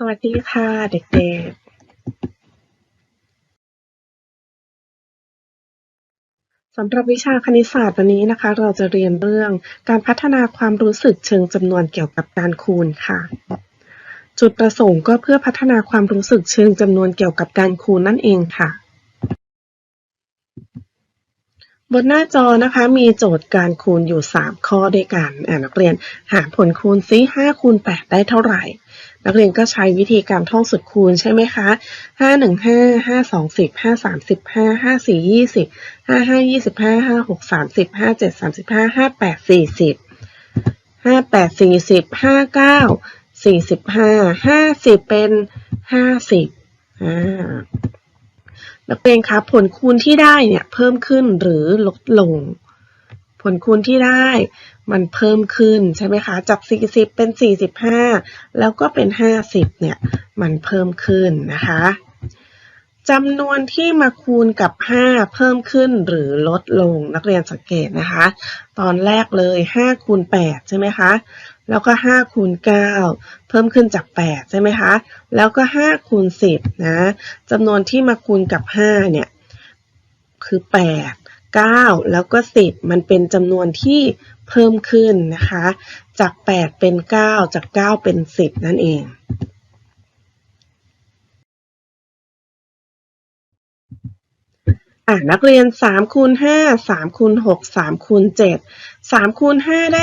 สวัสดีค่ะเด็ก ๆ สำหรับวิชาคณิตศาสตร์วันนี้นะคะ เราจะเรียนเรื่องการพัฒนาความรู้สึกเชิงจำนวนเกี่ยวกับการคูณค่ะ จุดประสงค์ก็เพื่อพัฒนาความรู้สึกเชิงจำนวนเกี่ยวกับการคูณนั่นเองค่ะบนหน้าจอนะคะมีโจทย์การคูณอยู่ 3 ข้อด้วยกันนักเรียน หาผลคูณซิ5คูณ8ได้เท่าไหร่ นักเรียนก็ใช้วิธีการท่องสุดคูณใช่ไหมคะ5 1 5 5 2 10 5 3 15 5 4 20 5 5 25 5 6 30 5 7 35 5 8 40 5 8 40 5 9 45 50เป็น50อ่านักเรียนคะผลคูณที่ได้เนี่ยเพิ่มขึ้นหรือลดลง ผลคูณที่ได้ มันเพิ่มขึ้นใช่ไหมคะ จาก 40 เป็น 45 แล้วก็เป็น 50 เนี่ย มันเพิ่มขึ้นนะคะจำนวนที่มาคูณกับ 5 เพิ่มขึ้นหรือลดลงนักเรียนสังเกตนะคะ ตอนแรกเลย5คูณ8ใช่ไหมคะ แล้วก็5คูณ9เพิ่มขึ้นจาก 8 ใช่ไหมคะ แล้วก็5คูณ10นะจำนวนที่มาคูณกับ 5 เนี่ย คือ 8 9 แล้วก็ 10 มันเป็นจำนวนที่เพิ่มขึ้นนะคะ จาก 8 เป็น 9 จาก 9 เป็น 10 นั่นเอง อะนักเรียน3คูณ5 3คูณ6 3คูณ7 3คูณ5ได้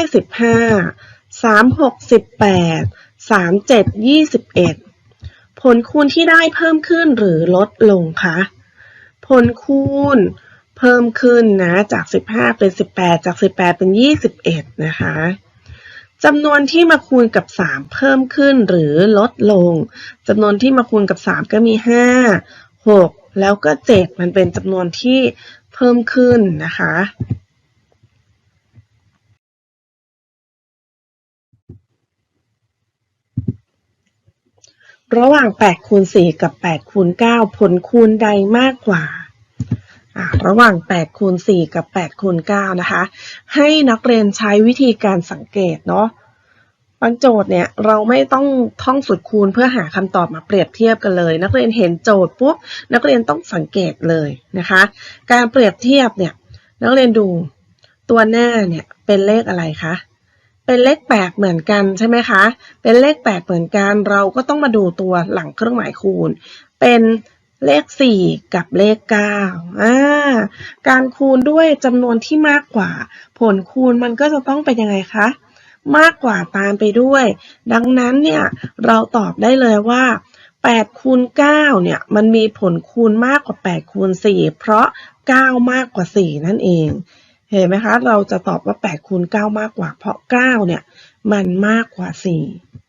15 3 6 18 3 7 21 ผลคูณที่ได้เพิ่มขึ้นหรือลดลงคะ ผลคูณ เพิ่มขึ้นนะจาก 15 เป็น 18 จาก 18 เป็น 21 นะคะจำนวนที่มาคูณกับ 3 เพิ่มขึ้นหรือลดลงจำนวนที่มาคูณกับ 3 ก็มี 5 6 แล้วก็ 7 มันเป็นจำนวนที่เพิ่มขึ้นนะคะระหว่าง8คูณ4กับ8คูณ9ผลคูณใดมากกว่า ระหว่าง8คูณ4กับ8คูณ9นะคะ ให้นักเรียนใช้วิธีการสังเกตเนาะบางโจทย์เนี่ยเราไม่ต้องท่องสุดคูณเพื่อหาคำตอบมาเปรียบเทียบกันเลย นักเรียนเห็นโจทย์ปุ๊บนักเรียนต้องสังเกตเลยนะคะ การเปรียบเทียบเนี่ยนักเรียนดูตัวหน้าเนี่ยเป็นเลขอะไรคะเป็นเลขแปดเหมือนกันใช่ไหมคะ เป็นเลขแปดเหมือนกันเราก็ต้องมาดูตัวหลังเครื่องหมายคูณ เป็น เลข 4 กับเลข9อ่าการคูณด้วยจำนวนที่มากกว่า ผลคูณมันก็จะต้องเป็นยังไงคะ มากกว่าตามไปด้วย ดังนั้นเนี่ยเราตอบได้เลยว่า8คูณ9เนี่ยมันมีผลคูณมากกว่า8คูณ4เพราะ 9 มากกว่า 4 นั่นเอง เห็นไหมคะ เราจะตอบว่า8คูณ9มากกว่า เพราะ 9 เนี่ยมันมากกว่า 4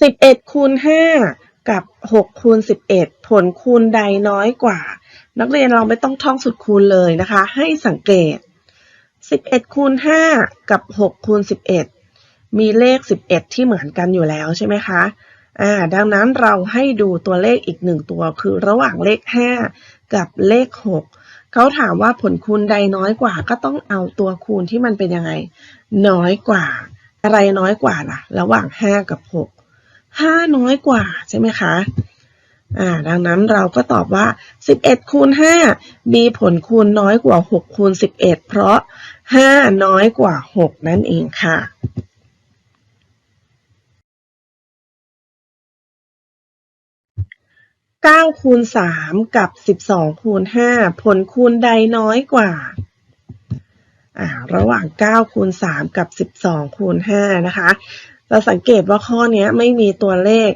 11คูณ5กับ6คูณ11ผลคูณใดน้อยกว่า นักเรียนเราไม่ต้องท่องสุดคูณเลยนะคะ ให้สังเกต11คูณ5กับ6คูณ11มีเลข11ที่เหมือนกันอยู่แล้วใช่ไหมคะอ่าดังนั้นเราให้ดูตัวเลขอีกหนึ่งตัวคือระหว่างเลข5กับเลข6เขาถามว่าผลคูณใดน้อยกว่าก็ต้องเอาตัวคูณที่มันเป็นยังไง น้อยกว่า อะไรน้อยกว่าล่ะ ระหว่าง 5 กับ 6 5น้อยกว่าใช่ไหมคะอ่าดังนั้นเราก็ตอบว่า 11 คูณ 5 มีผลคูณน้อยกว่า 6 คูณ 11 เพราะ 5 น้อยกว่า 6 นั่นเองค่ะ 9 คูณ 3 กับ 12 คูณ 5 ผลคูณใดน้อยกว่าอ่า ระหว่าง 9 คูณ 3 กับ 12 คูณ 5 นะคะ เราสังเกตว่าข้อนี้ไม่มีตัวเลข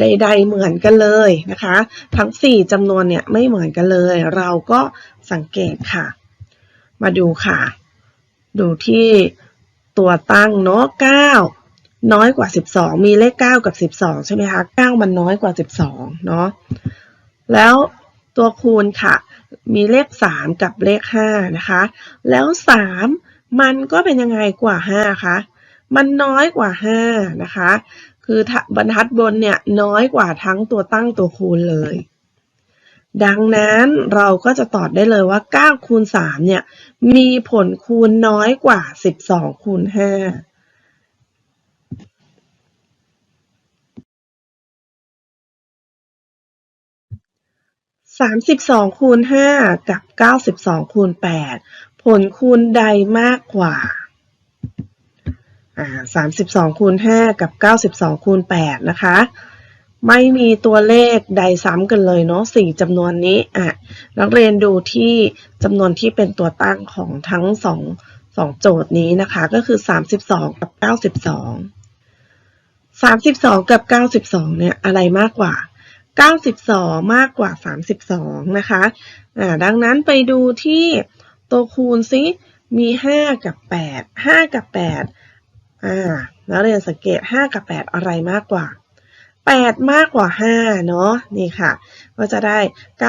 ใด ๆ เหมือนกันเลยนะคะ ทั้ง 4จำนวนเนี่ยไม่เหมือนกันเลย เราก็สังเกตค่ะ มาดูค่ะ ดูที่ตัวตั้งเนาะ9น้อยกว่า 12 มีเลข 9 กับ 12 ใช่ไหมคะ9มันน้อยกว่า 12 เนาะแล้วตัวคูณค่ะ มีเลข 3 กับเลข 5 นะคะ แล้ว 3 มันก็เป็นยังไงกว่า 5 คะ มันน้อยกว่า 5 นะคะ คือบรรทัดบนเนี่ยน้อยกว่าทั้งตัวตั้งตัวคูณเลย ดังนั้นเราก็จะตอบได้เลยว่า 9 คูณ 3 เนี่ย มีผลคูณน้อยกว่า 12 คูณ5 32คูณ5กับ92คูณ8ผลคูณใดมากกว่า อ่า32คูณ5กับ92คูณ8นะคะ ไม่มีตัวเลขใดซ้ำกันเลยเนาะสี่จำนวนนี้อะนักเรียนดูที่จำนวนที่เป็นตัวตั้งของทั้งสองสองโจทย์นี้นะคะ ก็คือ32กับ92 32กับ92เนี่ยอะไรมากกว่า92มากกว่า32นะคะอ่าดังนั้นไปดูที่ตัวคูณซิมี5กับ8 5กับ8 อ่าแล้วเรียนสังเกต 5 กับ 8 อะไรมากกว่า 8 มากกว่า 5 เนาะนี่ค่ะ ก็จะได้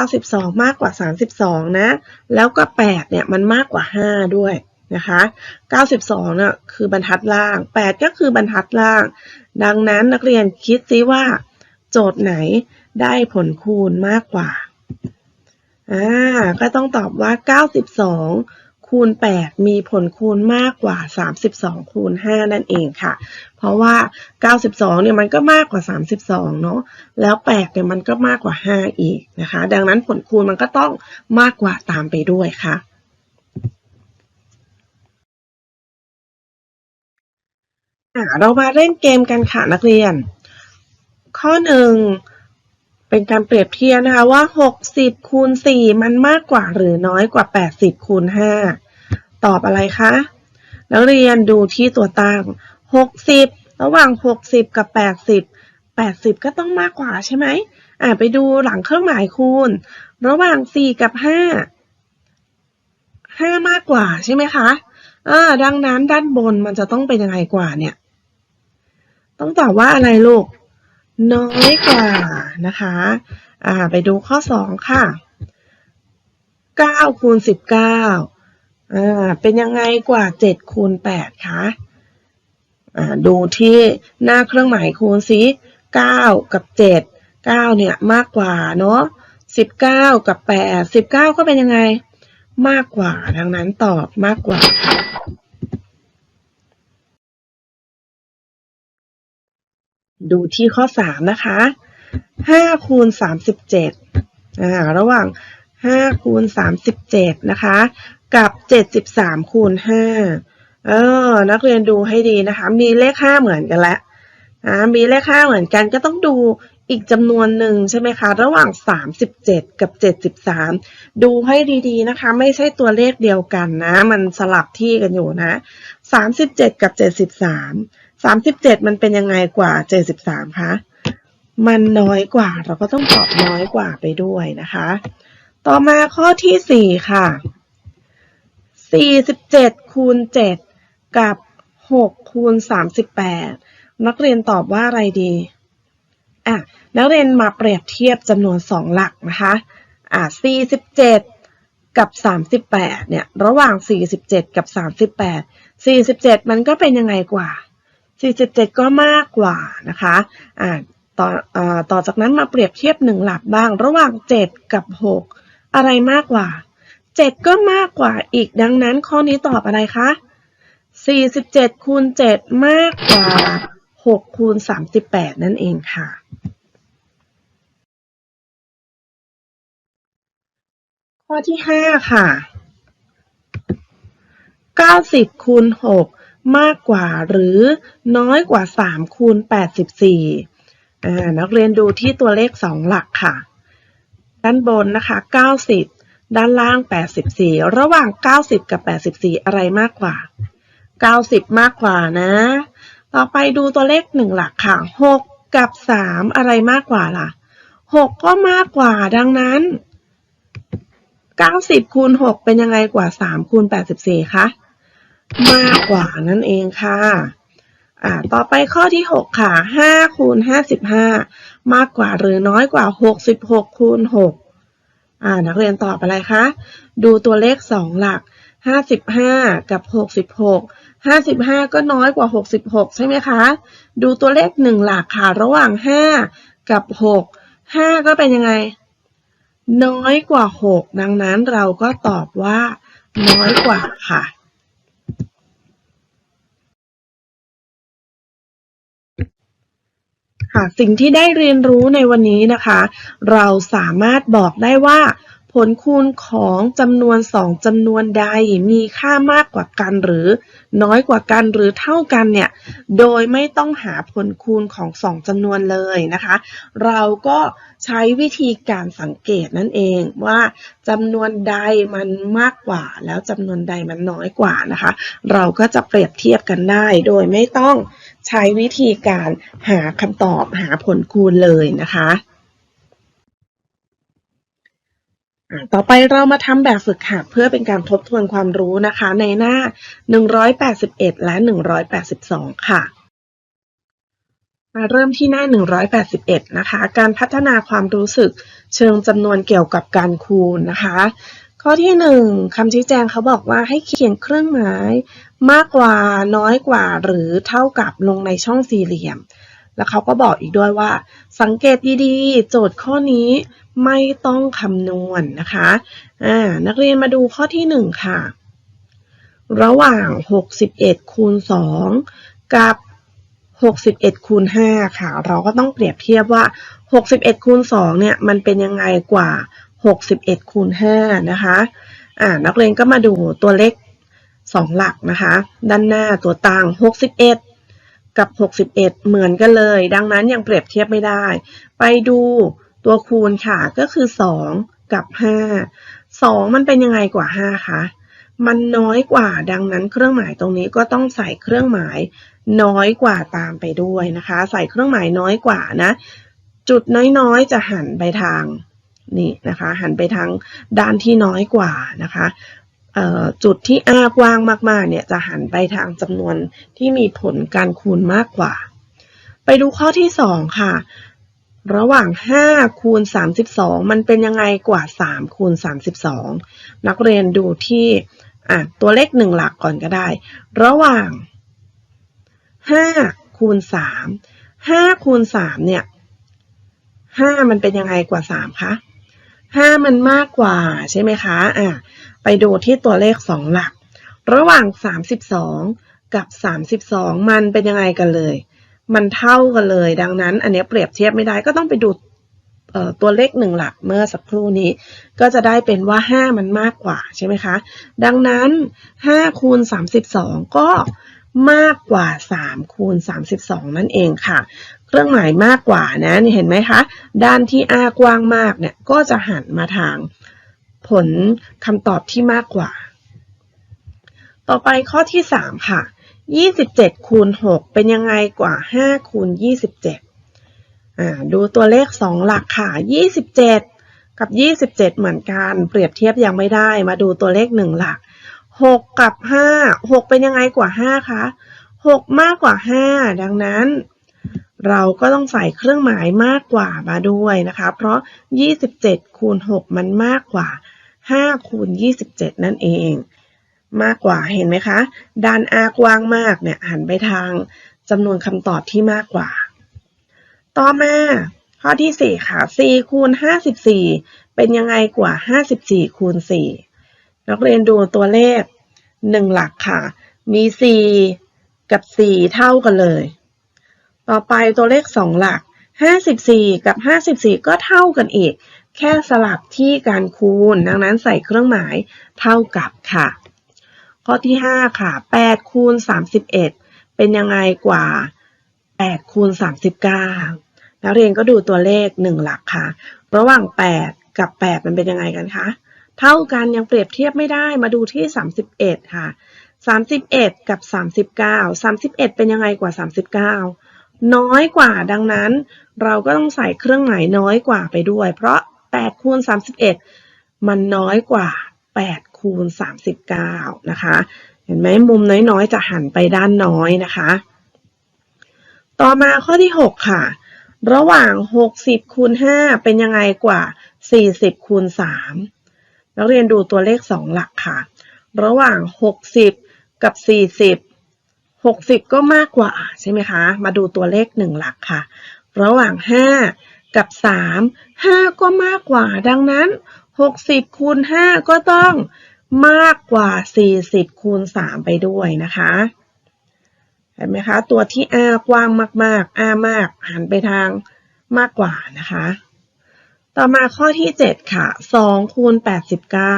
92 มากกว่า 32 นะ แล้วก็ 8 เนี่ย มันมากกว่า 5 ด้วยนะคะ 92เนี่ยคือบรรทัดล่าง 8 ก็คือบรรทัดล่าง ดังนั้นนักเรียนคิดซิว่า โจทย์ไหนได้ผลคูณมากกว่าอ่าก็ต้องตอบว่า 92 คูณ 8 มีผลคูณมากกว่า 32 คูณ 5 นั่นเองค่ะ เพราะว่า 92 เนี่ยมันก็มากกว่า 32 เนาะ แล้ว 8 เนี่ยมันก็มากกว่า 5 อีกนะคะ ดังนั้นผลคูณมันก็ต้องมากกว่าตามไปด้วยค่ะเรามาเล่นเกมกันค่ะนักเรียน ข้อหนึ่ง เป็นการเปรียบเทียบนะคะว่า 60คูณ4มันมากกว่าหรือน้อยกว่า 80คูณ5ตอบอะไรคะนักเรียนดูที่ตัวตั้ง 60 ระหว่าง 60 กับ 80 80 ก็ต้องมากกว่าใช่ไหมอ่าไปดูหลังเครื่องหมายคูณ ระหว่าง 4 กับ 5 5 มากกว่าใช่ไหมคะอ่าดังนั้นด้านบนมันจะต้องเป็นยังไงกว่าเนี่ย ต้องตอบว่าอะไรลูก น้อยกว่านะคะไปดูข้อ 2 ค่ะ 9คูณ19อ่าเป็นยังไงกว่า 7คูณ8คะดูที่หน้าเครื่องหมายคูณสิ9 กับ 7 9 เนี่ยมากกว่าเนาะ19 กับ 8 19 ก็เป็นยังไง มากกว่า ดังนั้นตอบมากกว่า ดูที่ข้อ 3 นะคะ5คูณ37อ่าระหว่าง5คูณ37 นะคะ กับ 73คูณ5เออ นักเรียนดูให้ดีนะคะ มีเลข 5 เหมือนกันแล้วอ่ามีเลข 5 เหมือนกันก็ต้องดูอีกจำนวนหนึ่งใช่ไหมคะ ระหว่าง 37 กับ 73 ดูให้ดีๆนะคะ ไม่ใช่ตัวเลขเดียวกันนะ มันสลับที่กันอยู่นะ 37 กับ 73 สามสิบเจ็ดมันเป็นยังไงกว่าเจ็ดสิบสามคะ มันน้อยกว่าเราก็ต้องตอบน้อยกว่าไปด้วยนะคะ ต่อมาข้อที่สี่ค่ะสี่สิบเจ็ดคูณเจ็ดกับหกคูณสามสิบแปดนักเรียนตอบว่าอะไรดีอะนักเรียนมาเปรียบเทียบจำนวนสองหลักนะคะอะสี่สิบเจ็ดกับสามสิบแปดเนี่ย ระหว่างสี่สิบเจ็ดกับสามสิบแปดสี่สิบเจ็ดมันก็เป็นยังไงกว่า 47 ก็มากกว่านะคะอ่าต่ออต่อจากนั้นมาเปรียบเทียบหนึ่งหลักบ้าง ระหว่าง 7 กับ 6 อะไรมากกว่า 7 ก็มากกว่าอีกดังนั้นข้อนี้ตอบอะไรคะ 47คูณ7มากกว่า 6 คูณ 38 นั่นเองค่ะ ข้อที่ 5 ค่ะ 90คูณ6 มากกว่าหรือน้อยกว่า 3 คูณ 84อ่นักเรียนดูที่ตัวเลข 2 หลักค่ะ ด้านบนนะคะ 90 ด้านล่าง 84 ระหว่าง 90 กับ 84 อะไรมากกว่า 90 มากกว่านะ ต่อไปดูตัวเลข 1 หลักค่ะ 6 กับ 3 อะไรมากกว่าล่ะ 6 ก็มากกว่าดังนั้น 90คูณ6เป็นยังไงกว่า 3 คูณ 84 คะ มากกว่านั่นเองค่ะอ่าต่อไปข้อที่ 6 ค่ะ5คูณ55 มากกว่าหรือน้อยกว่า 66คูณ6อ่านักเรียนตอบอะไรคะ ดูตัวเลข 2 หลัก 55 กับ 66 55 ก็น้อยกว่า 66 ใช่ไหมคะ ดูตัวเลข 1 หลักค่ะระหว่าง 5 กับ 6 5 ก็เป็นยังไง น้อยกว่า 6 ดังนั้นเราก็ตอบว่า น้อยกว่าค่ะ ค่ะสิ่งที่ได้เรียนรู้ในวันนี้นะคะ เราสามารถบอกได้ว่า ผลคูณของจำนวน2จำนวนใดมีค่ามากกว่ากันหรือ น้อยกว่ากันหรือเท่ากันเนี่ย โดยไม่ต้องหาผลคูณของ2จำนวนเลยนะคะ เราก็ใช้วิธีการสังเกตนั่นเองว่าจำนวนใดมันมากกว่า แล้วจำนวนใดมันน้อยกว่านะคะ เราก็จะเปรียบเทียบกันได้โดยไม่ต้อง ใช้วิธีการหาคำตอบหาผลคูณเลยนะคะต่อไปเรามาทำแบบฝึกหัดเพื่อเป็นการทบทวนความรู้นะคะ ในหน้า 181 และ 182 ค่ะ มาเริ่มที่หน้า 181 นะคะ การพัฒนาความรู้สึกเชิงจำนวนเกี่ยวกับการคูณนะคะ ข้อที่1คำชี้แจงเขาบอกว่าให้เขียนเครื่องหมายมากกว่าน้อยกว่าหรือเท่ากับลงในช่องสี่เหลี่ยม แล้วเขาก็บอกอีกด้วยว่า สังเกตดีๆ โจทย์ข้อนี้ไม่ต้องคำนวณนนะคะอ่านักเรียนมาดูข้อที่1ค่ะ ระหว่าง 61คูณ2 กับ 61คูณ5ค่ะ เราก็ต้องเปรียบเทียบว่า 61คูณ2เนี่ยมันเป็นยังไงกว่า 61คูณ5นะคะอ่านักเรียนก็มาดูตัวเลข2หลักนะคะ ด้านหน้าตัวตัง61 กับ 61 เหมือนกันเลย ดังนั้นยังเปรียบเทียบไม่ได้ ไปดูตัวคูณค่ะก็คือ 2 กับ 5 2 มันเป็นยังไงกว่า 5 คะ มันน้อยกว่าดังนั้นเครื่องหมายตรงนี้ก็ต้องใส่เครื่องหมายน้อยกว่าตามไปด้วยนะคะ ใส่เครื่องหมายน้อยกว่านะ จุดน้อยๆ จะหันไปทาง นี่นะคะหันไปทางด้านที่น้อยกว่านะคะจุดที่อ้ากว้างมากๆเนี่ยจะหันไปทางจำนวนที่มีผลการคูณมากกว่า ไปดูข้อที่ 2 ค่ะ ระหว่าง 5 คูณ 32 มันเป็นยังไงกว่า 3 คูณ 32 นักเรียนดูที่ตัวเลขหนึ่งหลักก่อนก็ได้ ระหว่าง 5 คูณ 3 5 คูณ 3 เนี่ย 5 มันเป็นยังไงกว่า 3 คะ 5 มันมากกว่าใช่ไหมคะอะไปดูที่ตัวเลข 2 หลัก ระหว่าง 32 กับ 32 มันเป็นยังไงกันเลย มันเท่ากันเลย ดังนั้น อันนี้เปรียบเทียบไม่ได้ก็ต้องไปดูตัวเลขหนึ่งหลักเมื่อสักครู่นี้ ก็จะได้เป็นว่า 5 มันมากกว่าใช่ไหมคะ ดังนั้น 5 คูณ 32 ก็ มากกว่า3คูณ32 นั่นเองค่ะ เครื่องหมายมากกว่านะเห็นไหมคะ ด้านที่ r กว้างมากเนี่ยก็จะหันมาทางผลคำตอบที่มากกว่า ต่อไปข้อที่ 3 ค่ะ 27คูณ6เป็นยังไงกว่า5คูณ27อ่าดูตัวเลข 2 หลักค่ะ 27 กับ 27 เหมือนกัน เปรียบเทียบยังไม่ได้มาดูตัวเลข 1 หลัก 6 กับ 5 6 เป็นยังไงกว่า 5 คะ 6 มากกว่า 5 ดังนั้น เราก็ต้องใส่เครื่องหมายมากกว่ามาด้วยนะคะ เพราะ 27 คูณ 6 มันมากกว่า 5 คูณ 27 นั่นเอง มากกว่าเห็นไหมคะ ด้าน r กว้างมากเนี่ยหันไปทางจำนวนคำตอบที่มากกว่า ต่อมาข้อที่ 4 ค่ะ 4 คูณ 54 เป็นยังไงกว่า 54 คูณ 4 นักเรียนดูตัวเลข1หลักค่ะ มี4กับ4เท่ากันเลย ต่อไปตัวเลข2หลัก54กับ54ก็เท่ากันอีก แค่สลับที่การคูณ ดังนั้นใส่เครื่องหมายเท่ากับค่ะ ข้อที่5ค่ะ8คูณ31เป็นยังไงกว่า8คูณ39นักเรียนก็ดูตัวเลข1หลักค่ะ ระหว่าง8กับ8มันเป็นยังไงกันคะ เท่ากันยังเปรียบเทียบไม่ได้มาดูที่ 31 ค่ะ 31 กับ 39 31 เป็นยังไงกว่า 39 น้อยกว่าดังนั้น เราก็ต้องใส่เครื่องหมายน้อยกว่าไปด้วย เพราะ8คูณ31 มันน้อยกว่า 8 คูณ 39 นะคะ เห็นไหมมุมน้อยๆ จะหันไปด้านน้อยนะคะ ต่อมาข้อที่ 6 ค่ะ ระหว่าง 60คูณ5เป็นยังไงกว่า 40คูณ3 นักเรียนดูตัวเลข 2 หลักค่ะ ระหว่าง 60 กับ 40 60 ก็มากกว่าใช่ไหมคะ มาดูตัวเลข 1 หลักค่ะ ระหว่าง 5 กับ 3 5 ก็มากกว่า ดังนั้น 60 คูณ 5 ก็ต้องมากกว่า 40 คูณ 3 ไปด้วยนะคะเห็นไหมคะ ตัวที่ r กว้างมากๆ r มากหันไปทางมากกว่านะคะ ต่อมาข้อที่ 7 ค่ะ2คูณ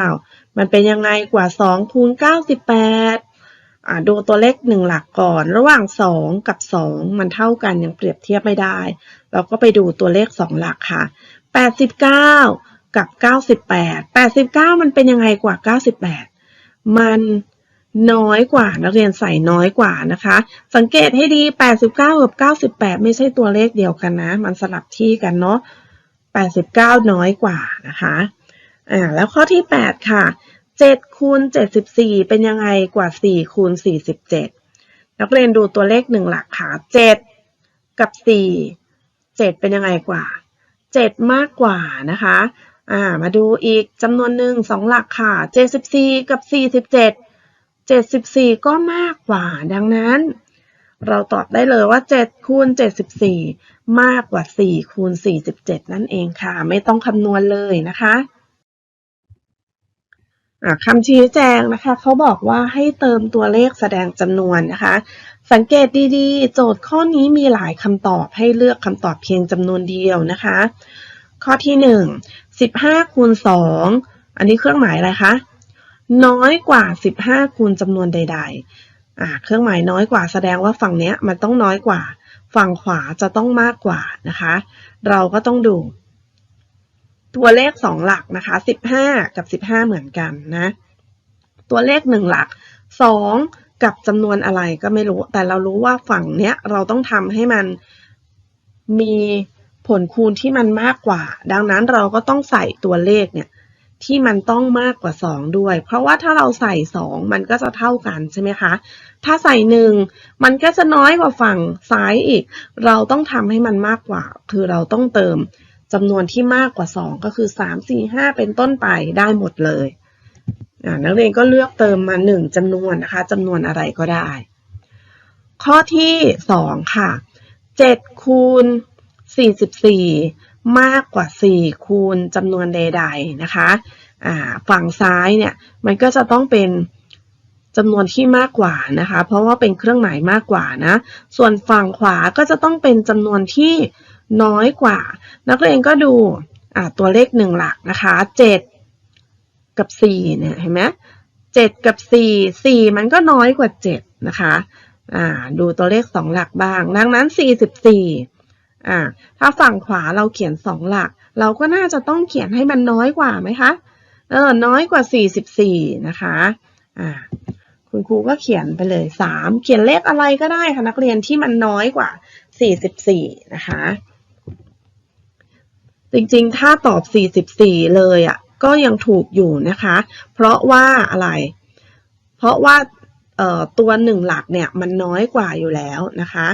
89 มันเป็นยังไงกว่า2คูณ98อ่าดูตัวเลข1หลักก่อน ระหว่าง 2 กับ 2 มันเท่ากันยังเปรียบเทียบไม่ได้ เราก็ไปดูตัวเลข 2 หลักค่ะ 89 กับ 98 89 มันเป็นยังไงกว่า 98 มันน้อยกว่านักเรียนใส่น้อยกว่านะคะ สังเกตให้ดี 89 กับ 98 ไม่ใช่ตัวเลขเดียวกันนะ มันสลับที่กันเนาะ 89 น้อยกว่านะคะอ่าแล้วข้อที่ 8 ค่ะ 7คูณ74 เป็นยังไงกว่า 4 คูณ 47 นักเรียนดูตัวเลข1หลักค่ะ 7 กับ 4 7 เป็นยังไงกว่า 7 มากกว่านะคะอ่ามาดูอีกจำนวนหนึ่งสองหลักค่ะ 74 กับ 47 74 ก็มากกว่า ดังนั้น เราตอบได้เลยว่า 7 คูณ 74 มากกว่า 4 คูณ 47 นั่นเองค่ะ ไม่ต้องคำนวณเลยนะคะคำชี้แจงนะคะเขาบอกว่าให้เติมตัวเลขแสดงจำนวนนะคะ สังเกตดีๆ โจทย์ข้อนี้มีหลายคำตอบให้เลือกคำตอบเพียงจำนวนเดียวนะคะ ข้อที่ 1 15คูณ2อันนี้เครื่องหมายอะไรคะ น้อยกว่า 15 คูณจำนวนใด ๆ อ่าเครื่องหมายน้อยกว่าแสดงว่าฝั่งเนี้ยมันต้องน้อยกว่า ฝั่งขวาจะต้องมากกว่านะคะ เราก็ต้องดู ตัวเลข 2 หลักนะคะ 15 กับ 15 เหมือนกันนะ ตัวเลข 1 หลัก 2 กับจำนวนอะไรก็ไม่รู้ แต่เรารู้ว่าฝั่งเนี้ยเราต้องทำให้มันมีผลคูณที่มันมากกว่า ดังนั้นเราก็ต้องใส่ตัวเลขเนี่ย ที่มันต้องมากกว่า 2 ด้วย เพราะว่าถ้าเราใส่ 2 มันก็จะเท่ากันใช่ไหมคะ ถ้าใส่ 1 มันก็จะน้อยกว่าฝั่งซ้ายอีก เราต้องทำให้มันมากกว่า คือเราต้องเติมจำนวนที่มากกว่า 2 ก็คือ 3 4 5 เป็นต้นไปได้หมดเลย นักเรียนก็เลือกเติมมา 1จำนวนนะคะจำนวนอะไรก็ได้ ข้อที่ 2 ค่ะ7คูณ44 มากกว่า 4 คูณจำนวนใดๆนะคะฝั่งซ้ายเนี่ยมันก็จะต้องเป็นจำนวนที่มากกว่านะคะ เพราะว่าเป็นเครื่องหมายมากกว่านะ ส่วนฝั่งขวาก็จะต้องเป็นจำนวนที่น้อยกว่า นักเรียนก็ดูตัวเลขหนึ่งหลักนะคะ 7 กับ4เนี่ยเห็นไหม7กับ 4 4 มันก็น้อยกว่า 7 นะคะดูตัวเลข 2 หลักบ้าง ดังนั้น 44 อ่าถ้าฝั่งขวาเราเขียน 2 หลัก เราก็น่าจะต้องเขียนให้มันน้อยกว่าไหมคะเออน้อยกว่า 44 นะคะอ่าคุณครูก็เขียนไปเลย 3 เขียนเลขอะไรก็ได้ค่ะนักเรียนที่มันน้อยกว่า 44 นะคะ จริงๆ ถ้าตอบ 44 เลยอะก็ยังถูกอยู่นะคะ เพราะว่าอะไร เพราะว่าตัวหนึ่งหลักเนี่ยมันน้อยกว่าอยู่แล้วนะคะ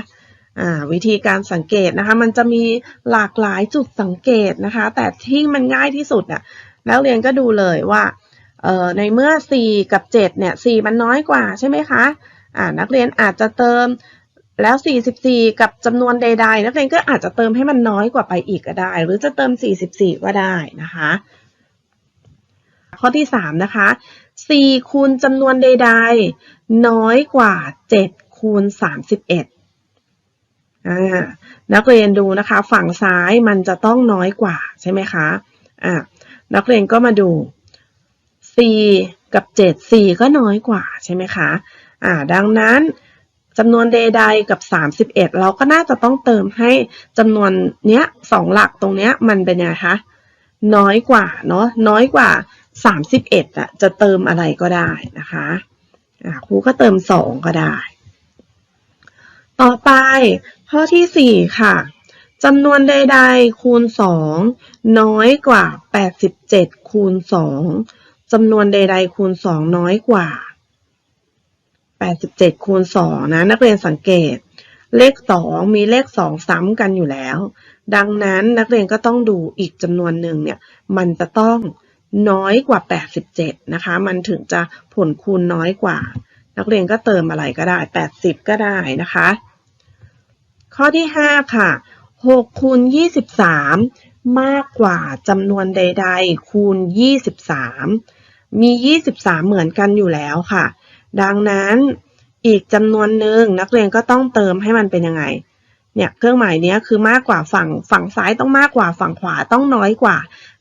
วิธีการสังเกตนะคะ มันจะมีหลากหลายจุดสังเกตนะคะ แต่ที่มันง่ายที่สุดน่ะนักเรียนก็ดูเลยว่าในเมื่อ 4 กับ 7 เนี่ย 4 มันน้อยกว่าใช่ไหมคะะนักเรียนอาจจะเติมแล้ว 44 กับจำนวนใด ๆ นักเรียนก็อาจจะเติมให้มันน้อยกว่าไปอีกก็ได้ หรือจะเติม 44 ก็ได้นะคะ ข้อที่ 3 นะคะ 4 คูณจำนวนใด ๆ น้อยกว่า 7 คูณ 31 นักเรียนดูนะคะ ฝั่งซ้ายมันจะต้องน้อยกว่าใช่ไหมคะะนักเรียนก็มาดู 4 กับ 7 4 ก็น้อยกว่าใช่ไหมคะะดังนั้นจำนวนใดๆกับ 31 เราก็น่าจะต้องเติมให้จำนวนเนี้ยสองหลักตรงเนี้ยมันเป็นยังไงคะน้อยกว่าเนาะน้อยกว่า 31อะจะเติมอะไรก็ได้นะคะครูก็เติม 2 ก็ได้ ต่อไป ข้อที่ 4 ค่ะจำนวนใด ๆ คูณ 2 น้อยกว่า 87 คูณ 2จำนวนใด ๆ คูณ 2 น้อยกว่า 87 คูณ 2 นะ นักเรียนสังเกต เลข 2 มีเลข 2 ซ้ำกันอยู่แล้ว ดังนั้นนักเรียนก็ต้องดูอีกจำนวนหนึ่งเนี่ย มันจะต้องน้อยกว่า 87 นะคะ มันถึงจะผลคูณน้อยกว่า นักเรียนก็เติมอะไรก็ได้ 80 ก็ได้นะคะ ข้อที่ 5 ค่ะ6คูณ23 มากกว่าจำนวนใด ๆ คูณ 23 มี 23 เหมือนกันอยู่แล้วค่ะ ดังนั้นอีกจำนวนหนึ่งนักเรียนก็ต้องเติมให้มันเป็นยังไง เนี่ยเครื่องหมายเนี้ยคือมากกว่าฝั่งฝั่งซ้ายต้องมากกว่าฝั่งขวาต้องน้อยกว่า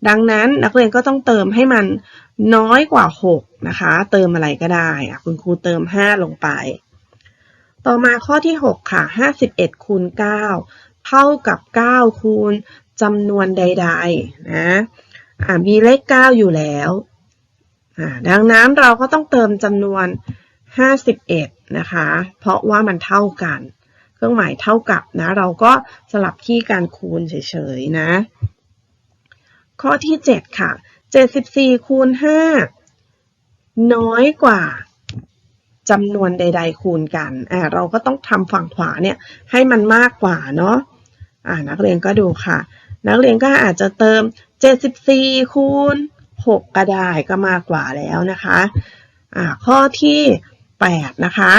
ดังนั้นนักเรียนก็ต้องเติมให้มันน้อยกว่า 6 นะคะ เติมอะไรก็ได้คุณครูเติม 5 ลงไป ต่อมาข้อที่ 6 ค่ะ 51 คูณ 9 เท่ากับ 9 คูณจำนวนใด ๆ นะมีเลข 9 อยู่แล้วดังนั้นเราก็ต้องเติมจำนวน 51 นะคะ เพราะว่ามันเท่ากัน เครื่องหมายเท่ากับนะ เราก็สลับที่การคูณเฉยๆ นะ ข้อที่ 7 ค่ะ 74 คูณ 5 น้อยกว่า จำนวนใด ๆ คูณกันอ่าเราก็ต้องทำฝั่งขวาเนี่ยให้มันมากกว่าเนาะอ่านักเรียนก็ดูค่ะ นักเรียนก็อาจจะเติม 74 คูณ 6 ก็ได้ก็มากกว่าแล้วนะคะอ่าข้อที่ 8 นะคะ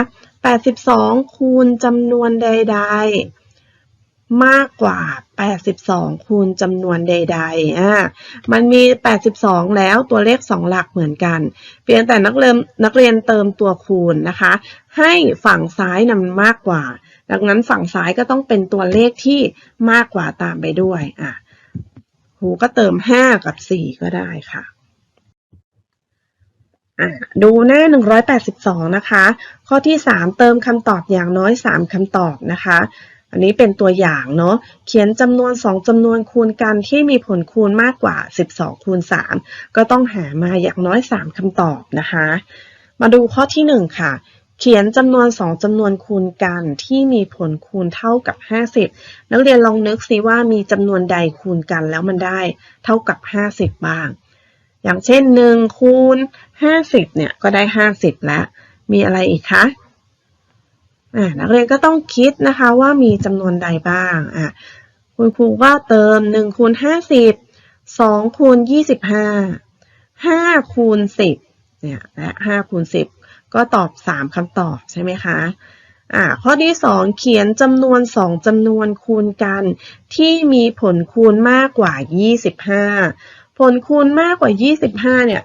82 คูณจำนวนใด ๆ มากกว่า 82 คูณจำนวนใดๆอ่ามันมี 82 แล้วตัวเลข 2 หลักเหมือนกัน เพียงแต่นักเรียนนักเรียนเติมตัวคูณนะคะ ให้ฝั่งซ้ายนำมากกว่า ดังนั้นฝั่งซ้ายก็ต้องเป็นตัวเลขที่มากกว่าตามไปด้วยอะครูก็เติม 5 กับ 4 ก็ได้ค่ะอะดูหน้า 182 นะคะ ข้อที่ 3 เติมคำตอบอย่างน้อย 3คำตอบนะคะ อันนี้เป็นตัวอย่างเนาะ เขียนจำนวน 2จำนวนคูณกันที่มีผลคูณมากกว่า 12 คูณ 3 ก็ต้องหามาอย่างน้อย 3คำตอบนะคะ มาดูข้อที่ 1 ค่ะ เขียนจำนวน 2จำนวนคูณกันที่มีผลคูณเท่ากับ 50 นักเรียนลองนึกซิว่ามีจำนวนใดคูณกันแล้วมันได้เท่ากับ 50 บ้าง อย่างเช่น 1 คูณ 50 เนี่ยก็ได้ 50 แล้ว มีอะไรอีกคะ นักเรียนก็ต้องคิดนะคะว่ามีจำนวนใดบ้างอ่าคุณครูก็เติม1คูณ50 2คูณ25 5คูณ10เนี่ยและ5คูณ10 ก็ตอบ 3คำตอบใช่ไหมคะอ่าข้อที่ 2 เขียนจำนวน 2จำนวนคูณกัน ที่มีผลคูณมากกว่า 25 ผลคูณมากกว่า 25เนี่ย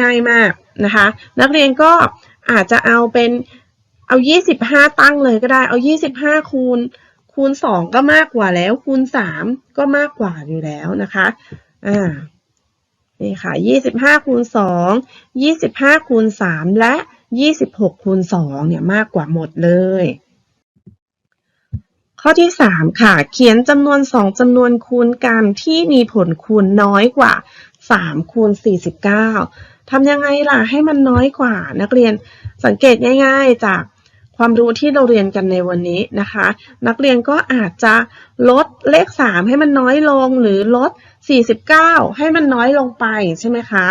ง่ายมากนะคะ นักเรียนก็อาจจะเอาเป็น เอา25ตั้งเลยก็ได้ เอา25คูณ คูณ2ก็มากกว่าแล้ว คูณ3ก็มากกว่าอยู่แล้วนะคะ อ่า นี่ค่ะ25คูณ2 25คูณ3และ26คูณ2เนี่ยมากกว่าหมดเลย ข้อที่3ค่ะ เขียนจำนวน2จำนวนคูณกันที่มีผลคูณน้อยกว่า3คูณ49ทำยังไงล่ะให้มันน้อยกว่านักเรียนสังเกตง่าย ๆ จาก ความรู้ที่เราเรียนกันในวันนี้นะคะ นักเรียนก็อาจจะลดเลข 3 ให้มันน้อยลงหรือลด 49 ให้มันน้อยลงไปใช่ไหมคะ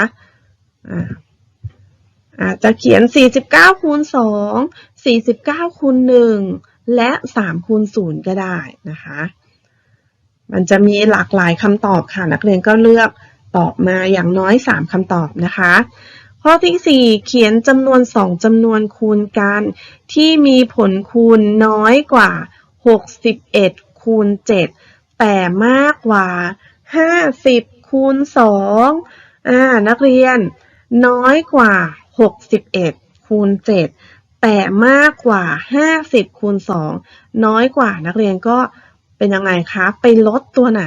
อาจจะเขียน 49 คูณ 2 49 คูณ 1 และ 3 คูณ 0 ก็ได้นะคะ มันจะมีหลากหลายคำตอบค่ะ นักเรียนก็เลือกตอบมาอย่างน้อย 3คำตอบนะคะ ข้อที่ 4 เขียนจำนวน 2จำนวนคูณกัน ที่มีผลคูณน้อยกว่า 61 คูณ 7 แต่มากกว่า 50 คูณ 2 อ่า นักเรียน น้อยกว่า 61 คูณ 7 แต่มากกว่า 50 คูณ 2 น้อยกว่านักเรียนก็เป็นยังไงคะ ไปลดตัวไหน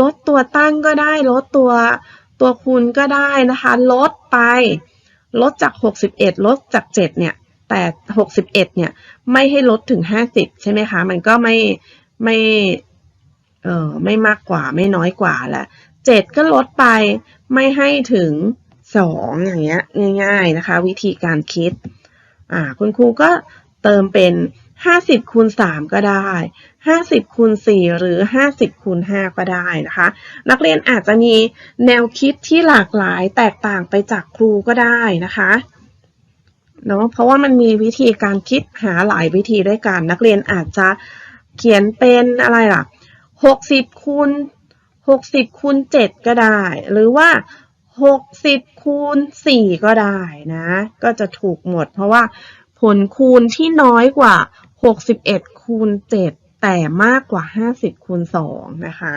ลดตัวตั้งก็ได้ ลดตัว ตัวคูณก็ได้นะคะ ลดไป ลดจาก 61 ลดจาก 7 เนี่ย แต่ 61 เนี่ย ไม่ให้ลดถึง 50 ใช่ไหมคะ มันก็ไม่ไม่เออไม่มากกว่าไม่น้อยกว่าแล้ว7ก็ลดไปไม่ให้ถึง 2 อย่างเงี้ยง่าย ๆนะคะ วิธีการคิดอ่าคุณครูก็เติมเป็น 50คูณ3ก็ได้ 50คูณ4หรือ 50คูณ5ก็ได้นะคะ นักเรียนอาจจะมีแนวคิดที่หลากหลายแตกต่างไปจากครูก็ได้นะคะเนาะเพราะว่ามันมีวิธีการคิดหาหลายวิธีด้วยกัน นักเรียนอาจจะเขียนเป็นอะไรล่ะ 60คูณ60คูณ7ก็ได้ หรือว่า 60คูณ4ก็ได้นะ ก็จะถูกหมด เพราะว่าผลคูณที่น้อยกว่า 61คูณ7 แต่มากกว่า 50คูณ2นะคะ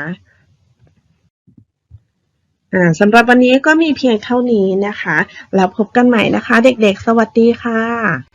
อ่าสำหรับวันนี้ก็มีเพียงเท่านี้นะคะ แล้วพบกันใหม่นะคะ เด็กๆ สวัสดีค่ะ